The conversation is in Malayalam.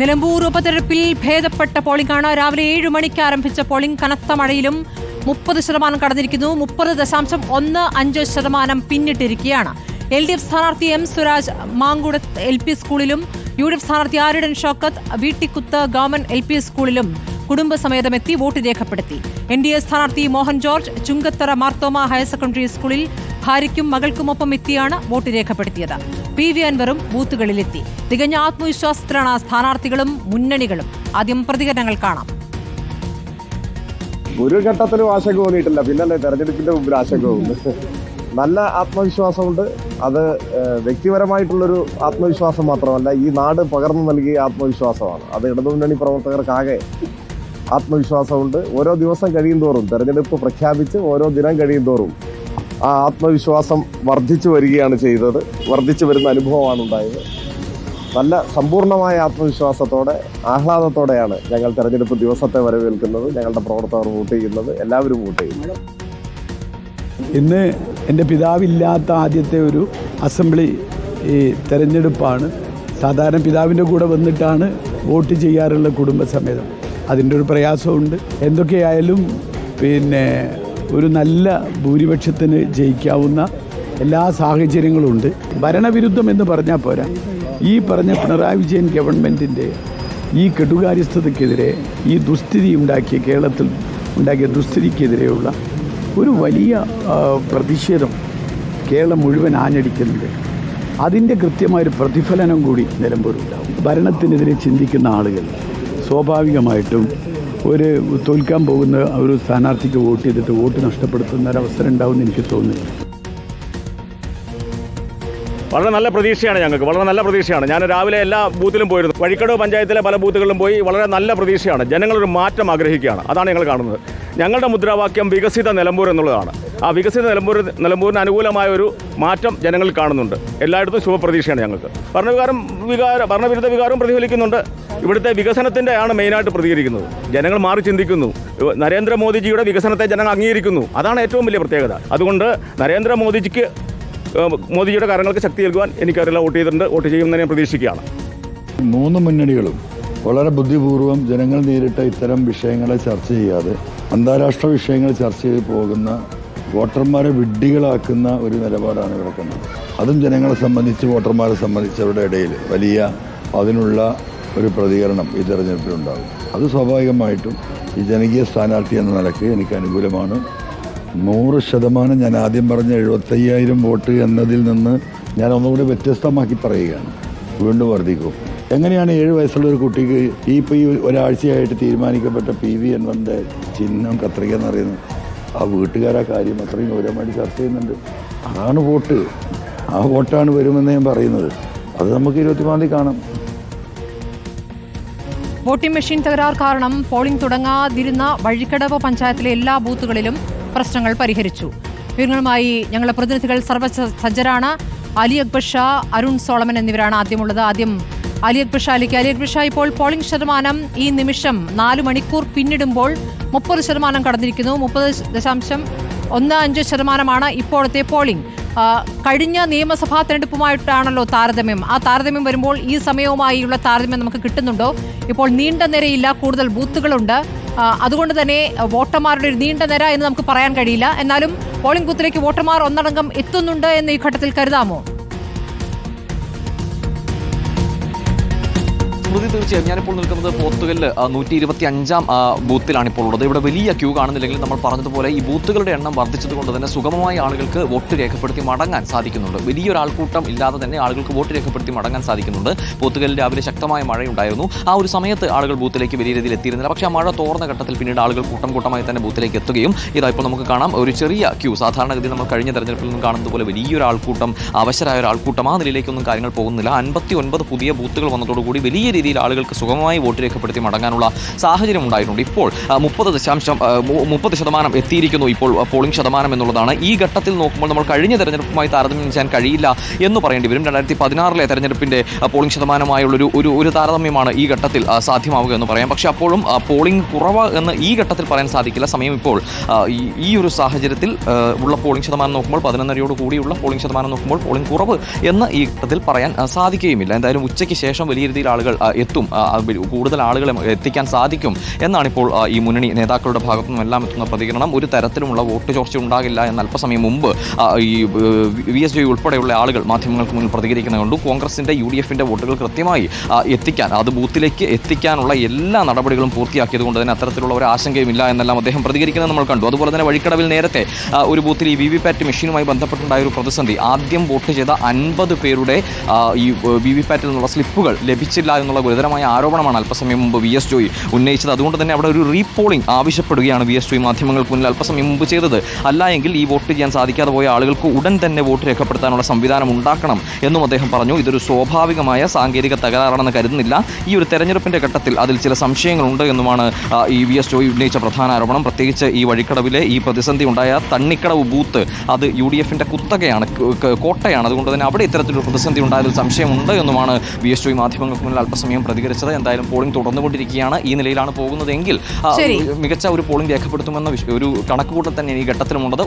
നിലമ്പൂർ ഉപതെരഞ്ഞെടുപ്പിൽ ഭേദപ്പെട്ട പോളിംഗാണ് രാവിലെ ഏഴ് മണിക്ക് ആരംഭിച്ച പോളിംഗ് കനത്ത മഴയിലും മുപ്പത് ശതമാനം കടന്നിരിക്കുന്നു. മുപ്പത് ദശാംശം ഒന്ന് അഞ്ച് ശതമാനം പിന്നിട്ടിരിക്കുകയാണ്. എൽ ഡി എഫ് സ്ഥാനാർത്ഥി M Suraj Mankudath L P സ്കൂളിലും യു ഡി എഫ് സ്ഥാനാർത്ഥി Aryadan Shoukath Veettikuth government L P സ്കൂളിലും കുടുംബസമേതം എത്തി വോട്ട് രേഖപ്പെടുത്തി. എൻ ഡി എ സ്ഥാനാർത്ഥി Mohan George Chungathara Marthoma higher secondary സ്കൂളിൽ ഭാര്യയ്ക്കും മകൾക്കുമൊപ്പം എത്തിയാണ് വോട്ട് രേഖപ്പെടുത്തിയത്. പി. വി. അൻവറും ബൂത്തുകളിലെത്തി. തികഞ്ഞ ആത്മവിശ്വാസത്തിലാണ് സ്ഥാനാർത്ഥികളും മുന്നണികളും. ആദ്യം പ്രതികരണങ്ങൾ കാണാം. ഒരു ഘട്ടത്തിലും ആശങ്ക തോന്നിയിട്ടില്ല. പിന്നല്ലേ തെരഞ്ഞെടുപ്പിന്റെ മുമ്പിൽ ആശങ്ക തോന്നുന്നു. നല്ല ആത്മവിശ്വാസമുണ്ട്. അത് വ്യക്തിപരമായിട്ടുള്ളൊരു ആത്മവിശ്വാസം മാത്രമല്ല ഈ നാട് പകർന്നു നൽകിയ ആത്മവിശ്വാസമാണ്. അത് ഇടതുമുന്നണി പ്രവർത്തകർക്കാകെ ആത്മവിശ്വാസമുണ്ട്. ഓരോ ദിവസം കഴിയും തോറും തെരഞ്ഞെടുപ്പ് പ്രഖ്യാപിച്ച് ഓരോ ദിനം കഴിയും തോറും ആ ആത്മവിശ്വാസം വർദ്ധിച്ചു വരികയാണ് ചെയ്തത്. വർദ്ധിച്ചു വരുന്ന അനുഭവമാണ് ഉണ്ടായത്. നല്ല സമ്പൂർണമായ ആത്മവിശ്വാസത്തോടെ ആഹ്ലാദത്തോടെയാണ് ഞങ്ങൾ തെരഞ്ഞെടുപ്പ് ദിവസത്തെ വരവേൽക്കുന്നത്. ഞങ്ങളുടെ പ്രവർത്തകർ വോട്ട് ചെയ്യുന്നത്. എല്ലാവരും വോട്ട് ചെയ്യുന്നത് ഇന്ന് എന്റെ പിതാവില്ലാത്ത ആദ്യത്തെ ഒരു അസംബ്ലി ഈ തെരഞ്ഞെടുപ്പാണ്. സാധാരണ പിതാവിന്റെ കൂടെ വന്നിട്ടാണ് വോട്ട് ചെയ്യാറുള്ള കുടുംബസമേതം. അതിന്റെ ഒരു പ്രയാസമുണ്ട്. എന്തൊക്കെയായാലും പിന്നെ ഒരു നല്ല ഭൂരിപക്ഷത്തിന് ജയിക്കാവുന്ന എല്ലാ സാഹചര്യങ്ങളും ഉണ്ട് ഭരണവിരുദ്ധം എന്ന് പറഞ്ഞാൽ പോരാ. ഈ പറഞ്ഞ പിണറായി വിജയൻ ഗവൺമെന്റിന്റെ ഈ കെടുകാര്യസ്ഥതയ്ക്കെതിരെ ഈ ദുസ്ഥിതി ഉണ്ടാക്കിയ കേരളത്തിൽ ഉണ്ടാക്കിയ ദുസ്ഥിതിക്കെതിരെയുള്ള ഒരു വലിയ പ്രതിഷേധം കേരളം മുഴുവൻ ആഞ്ഞടിക്കുന്നുണ്ട്. അതിന്റെ കൃത്യമായൊരു പ്രതിഫലനം കൂടി നിലമ്പൂരുണ്ടാവും ഭരണത്തിനെതിരെ ചിന്തിക്കുന്ന ആളുകൾ. സ്വാഭാവികമായിട്ടും ഒരു തോൽക്കാൻ പോകുന്ന ഒരു സ്ഥാനാർത്ഥിക്ക് വോട്ട് ചെയ്തിട്ട് വോട്ട് നഷ്ടപ്പെടുത്തുന്ന ഒരവസരം ഉണ്ടാവുമെന്ന് എനിക്ക് തോന്നുന്നു. വളരെ നല്ല പ്രതീക്ഷയാണ് ഞങ്ങൾക്ക്. വളരെ നല്ല പ്രതീക്ഷയാണ്. ഞാൻ രാവിലെ എല്ലാ ബൂത്തിലും പോയിരുന്നു. വഴിക്കടവ് പഞ്ചായത്തിലെ പല ബൂത്തുകളിലും പോയി വളരെ നല്ല പ്രതീക്ഷയാണ്. ജനങ്ങളൊരു മാറ്റം ആഗ്രഹിക്കുകയാണ്. അതാണ് ഞങ്ങൾ കാണുന്നത്. ഞങ്ങളുടെ മുദ്രാവാക്യം വികസിത നിലമ്പൂർ എന്നുള്ളതാണ്. ആ വികസിത നിലമ്പൂർ നിലമ്പൂരിന് അനുകൂലമായ ഒരു മാറ്റം ജനങ്ങളിൽ കാണുന്നുണ്ട്. എല്ലായിടത്തും ശുഭപ്രതീക്ഷയാണ് ഞങ്ങൾക്ക്. ഭരണവികാരം വികാര ഭരണവിരുദ്ധ വികാരവും പ്രതിഫലിക്കുന്നുണ്ട്. ഇവിടുത്തെ വികസനത്തിന്റെ ആണ് മെയിനായിട്ട് പ്രതികരിക്കുന്നത്. ജനങ്ങൾ മാറി ചിന്തിക്കുന്നു. നരേന്ദ്രമോദിജിയുടെ വികസനത്തെ ജനങ്ങൾ അംഗീകരിക്കുന്നു. അതാണ് ഏറ്റവും വലിയ പ്രത്യേകത. അതുകൊണ്ട് നരേന്ദ്രമോദിജിക്ക് മോദിജിയുടെ കാര്യങ്ങൾക്ക് ശക്തി നൽകുവാൻ എനിക്കറിയില്ല വോട്ട് ചെയ്തിട്ടുണ്ട് വോട്ട് ചെയ്യുമെന്ന് ഞാൻ പ്രതീക്ഷിക്കുകയാണ്. മൂന്ന് മുന്നണികളും വളരെ ബുദ്ധിപൂർവം ജനങ്ങൾ നേരിട്ട ഇത്തരം വിഷയങ്ങളെ ചർച്ച ചെയ്യാതെ അന്താരാഷ്ട്ര വിഷയങ്ങൾ ചർച്ച ചെയ്ത് പോകുന്ന വോട്ടർമാരെ വിഡ്ഢികളാക്കുന്ന ഒരു നിലപാടാണ് കണ്ടത്. അതും ജനങ്ങളെ സംബന്ധിച്ച് വോട്ടർമാരെ സംബന്ധിച്ചവരുടെ ഇടയിൽ വലിയ അതിനുള്ള ഒരു പ്രതികരണം ഈ തെരഞ്ഞെടുപ്പിലുണ്ടാകും അത് സ്വാഭാവികമായിട്ടും ഈ ജനകീയ സ്ഥാനാർത്ഥി എന്ന നിലയ്ക്ക് എനിക്ക് അനുകൂലമാണ്. നൂറ് ശതമാനം ഞാൻ ആദ്യം പറഞ്ഞ എഴുപത്തയ്യായിരം വോട്ട് എന്നതിൽ നിന്ന് ഞാൻ ഒന്നുകൂടി വ്യത്യസ്തമാക്കി പറയുകയാണ്. വീണ്ടും വർദ്ധിക്കും. എങ്ങനെയാണ് ഏഴ് വയസ്സുള്ള ഒരു കുട്ടിക്ക് ഈ ഇപ്പോൾ ഈ ഒരാഴ്ചയായിട്ട് തീരുമാനിക്കപ്പെട്ട പി വി എൻവറിന്റെ ചിഹ്നം കത്രിക എന്ന് പറയുന്നത്? ആ വീട്ടുകാരാ കാര്യം അത്രയും ഗൗരവമായിട്ട് ചർച്ച ചെയ്യുന്നുണ്ട്. അതാണ് വോട്ട്. ആ വോട്ടാണ് വരുമെന്ന് ഞാൻ പറയുന്നത്. അത് നമുക്ക് ഇരുപത്തിമൂന്നാം തീയതി കാണാം. വോട്ടിംഗ് മെഷീൻ തകരാർ കാരണം പോളിംഗ് തുടങ്ങാതിരുന്ന വഴിക്കടവ് പഞ്ചായത്തിലെ എല്ലാ ബൂത്തുകളിലും പ്രശ്നങ്ങൾ പരിഹരിച്ചു. വിവരങ്ങളുമായി ഞങ്ങളുടെ പ്രതിനിധികൾ സർവ സജ്ജരാണ്. അലി അക്ബർ ഷാ അരുൺ സോളമൻ എന്നിവരാണ് ആദ്യമുള്ളത്. ആദ്യം അലി അക്ബർ ഷാലിക്ക് അലി അക്ബർ ഷാ ഇപ്പോൾ പോളിംഗ് ശതമാനം ഈ നിമിഷം നാല് മണിക്കൂർ പിന്നിടുമ്പോൾ മുപ്പത് ശതമാനം കടന്നിരിക്കുന്നു. മുപ്പത് ദശാംശം ഒന്ന് അഞ്ച് ശതമാനമാണ് ഇപ്പോഴത്തെ പോളിംഗ് കഴിഞ്ഞ നിയമസഭാ തെരഞ്ഞെടുപ്പുമായിട്ടാണല്ലോ താരതമ്യം. ആ താരതമ്യം വരുമ്പോൾ ഈ സമയവുമായുള്ള താരതമ്യം നമുക്ക് കിട്ടുന്നുണ്ടോ? ഇപ്പോൾ നീണ്ട നിരയില്ല കൂടുതൽ ബൂത്തുകളുണ്ട്. അതുകൊണ്ട് തന്നെ വോട്ടർമാരുടെ ഒരു നീണ്ട നിര എന്ന് നമുക്ക് പറയാൻ കഴിയില്ല. എന്നാലും പോളിംഗ് ബൂത്തിലേക്ക് വോട്ടർമാർ ഒന്നടങ്കം എത്തുന്നുണ്ട് എന്ന് ഈ ഘട്ടത്തിൽ കരുതാമോ? സ്മൃതി തീർച്ചയായും. ഞാനിപ്പോൾ നിൽക്കുന്നത് പോത്തുകല്ല് നൂറ്റി ഇരുപത്തി അഞ്ചാം ബൂത്തിലാണ് ഇപ്പോൾ ഉള്ളത് ഇവിടെ വലിയ ക്യൂ കാണുന്നില്ലെങ്കിൽ നമ്മൾ പറഞ്ഞതുപോലെ ഈ ബൂത്തുകളുടെ എണ്ണം വർദ്ധിച്ചതുകൊണ്ട് തന്നെ സുഗമമായി ആളുകൾക്ക് വോട്ട് രേഖപ്പെടുത്തി മടങ്ങാൻ സാധിക്കുന്നുണ്ട്. വലിയൊരു ആൾക്കൂട്ടം ഇല്ലാതെ തന്നെ ആളുകൾക്ക് വോട്ട് രേഖപ്പെടുത്തി മടങ്ങാൻ സാധിക്കുന്നുണ്ട്. പോത്തുകല്ലിൽ രാവിലെ ശക്തമായ മഴയുണ്ടായിരുന്നു. ആ ഒരു സമയത്ത് ആളുകൾ ബൂത്തിലേക്ക് വലിയ രീതിയിൽ എത്തിയിരുന്നില്ല. പക്ഷേ ആ മഴ തോർന്ന ഘട്ടത്തിൽ പിന്നീട് ആളുകൾ കൂട്ടം കൂട്ടമായി തന്നെ ബൂത്തിലേക്ക് എത്തുകയും ഇതാ ഇപ്പോൾ നമുക്ക് കാണാം. ഒരു ചെറിയ ക്യൂ. സാധാരണഗതി നമ്മൾ കഴിഞ്ഞ തെരഞ്ഞെടുപ്പിൽ നിന്നും കാണുന്നത് പോലെ വലിയൊരു ആൾക്കൂട്ടം അവശരായ ഒരു ആൾക്കൂട്ടം ആ നിലയിലേക്കൊന്നും കാര്യങ്ങൾ പോകുന്നില്ല. അൻപത്തി ഒൻപത് പുതിയ ബൂത്തുകൾ വന്നതോടുകൂടി വലിയ രീതിയിൽ ആളുകൾക്ക് സുഗമമായി വോട്ട് രേഖപ്പെടുത്തി മടങ്ങാനുള്ള സാഹചര്യം ഉണ്ടായിട്ടുണ്ട്. ഇപ്പോൾ മുപ്പത് ദശാംശം മുപ്പത് ശതമാനം എത്തിയിരിക്കുന്നു. ഇപ്പോൾ പോളിംഗ് ശതമാനം എന്നുള്ളതാണ്. ഈ ഘട്ടത്തിൽ നോക്കുമ്പോൾ നമ്മൾ കഴിഞ്ഞ തെരഞ്ഞെടുപ്പുമായി താരതമ്യം ചെയ്യാൻ കഴിയില്ല എന്ന് പറയേണ്ടി വരും. രണ്ടായിരത്തി പതിനാറിലെ തെരഞ്ഞെടുപ്പിന്റെ പോളിംഗ് ശതമാനമായുള്ളൊരു ഒരു ഒരു താരതമ്യമാണ് ഈ ഘട്ടത്തിൽ സാധ്യമാവുക എന്ന് പറയാം. പക്ഷേ അപ്പോഴും പോളിംഗ് കുറവ് എന്ന് ഈ ഘട്ടത്തിൽ പറയാൻ സാധിക്കില്ല. സമയം ഇപ്പോൾ ഈ- ഒരു സാഹചര്യത്തിൽ ഉള്ള പോളിംഗ് ശതമാനം നോക്കുമ്പോൾ പതിനൊന്നരയോട് കൂടിയുള്ള പോളിംഗ് ശതമാനം നോക്കുമ്പോൾ പോളിംഗ് കുറവ് എന്ന് ഈ ഘട്ടത്തിൽ പറയാൻ സാധിക്കുകയുമില്ല. എന്തായാലും ഉച്ചയ്ക്ക് ശേഷം വലിയ രീതിയിൽ ആളുകൾ എത്തും. കൂടുതൽ ആളുകളെ എത്തിക്കാൻ സാധിക്കും എന്നാണ് ഇപ്പോൾ ഈ മുന്നണി നേതാക്കളുടെ ഭാഗത്തു നിന്നും എല്ലാം എത്തുന്ന പ്രതികരണം. ഒരു തരത്തിലുമുള്ള വോട്ട് ചോർച്ച ഉണ്ടാകില്ല എന്ന അല്പസമയം മുമ്പ് ഈ വി എസ് ജി ഉൾപ്പെടെയുള്ള ആളുകൾ മാധ്യമങ്ങൾക്ക് മുന്നിൽ പ്രതികരിക്കുന്നത് കണ്ടു. കോൺഗ്രസിന്റെ യു ഡി എഫിന്റെ വോട്ടുകൾ കൃത്യമായി എത്തിക്കാൻ അത് ബൂത്തിലേക്ക് എത്തിക്കാനുള്ള എല്ലാ നടപടികളും പൂർത്തിയാക്കിയത് കൊണ്ട് തന്നെ അത്തരത്തിലുള്ള ഒരു ആശങ്കയും ഇല്ല എന്നെല്ലാം അദ്ദേഹം പ്രതികരിക്കുന്നത് നമ്മൾ കണ്ടു. അതുപോലെ തന്നെ വഴിക്കടവിൽ നേരത്തെ ഒരു ബൂത്തിൽ ഈ വി വി പാറ്റ് മെഷീനുമായി ബന്ധപ്പെട്ടുണ്ടായ ഒരു പ്രതിസന്ധി. ആദ്യം വോട്ട് ചെയ്ത അൻപത് പേരുടെ ഈ വി വി പാറ്റിൽ നിന്നുള്ള സ്ലിപ്പുകൾ ലഭിച്ചില്ല എന്നുള്ള ഗുരുതരമായ ആരോപണമാണ് അല്പസമയം മുമ്പ് വി എസ് ജോയി ഉന്നയിച്ചത്. അതുകൊണ്ട് തന്നെ അവിടെ ഒരു റീപോളിംഗ് ആവശ്യപ്പെടുകയാണ് വി എസ് ജോയി മാധ്യമങ്ങൾക്ക് മുന്നിൽ അല്പസമയം മുമ്പ് ചെയ്തത്. അല്ല എങ്കിൽ ഈ വോട്ട് ചെയ്യാൻ സാധിക്കാതെ പോയ ആളുകൾക്ക് ഉടൻ തന്നെ വോട്ട് രേഖപ്പെടുത്താനുള്ള സംവിധാനം ഉണ്ടാക്കണം എന്നും അദ്ദേഹം പറഞ്ഞു. ഇതൊരു സ്വാഭാവികമായ സാങ്കേതിക തകരാറാണെന്ന് കരുതുന്നില്ല. ഈ ഒരു തെരഞ്ഞെടുപ്പിന്റെ ഘട്ടത്തിൽ അതിൽ ചില സംശയങ്ങളുണ്ട് എന്നുമാണ് ഈ വി എസ് ജോയി ഉന്നയിച്ച പ്രധാന ആരോപണം. പ്രത്യേകിച്ച് ഈ വഴിക്കടവിലെ ഈ പ്രതിസന്ധി ഉണ്ടായ തണ്ണിക്കടവ് ബൂത്ത് അത് യു ഡി എഫിന്റെ കുത്തകയാണ് കോട്ടയാണ്. അതുകൊണ്ട് തന്നെ അവിടെ ഇത്തരത്തിലൊരു പ്രതിസന്ധി ഉണ്ടായതിൽ സംശയമുണ്ട് എന്നുമാണ് വി എസ് ജോയി മാധ്യമങ്ങൾക്ക് മുന്നിൽ അല്പസമയം പ്രതികരിച്ചത്. എന്തായാലും പോളിംഗ് തുടർന്നുകൊണ്ടിരിക്കുകയാണ്. ഈ നിലയിലാണ് പോകുന്നതെങ്കിൽ മികച്ച ഒരു പോളിംഗ് രേഖപ്പെടുത്തുമെന്ന ഒരു കണക്കുകൂട്ടൽ തന്നെ ഈ ഘട്ടത്തിലുമുള്ളത്.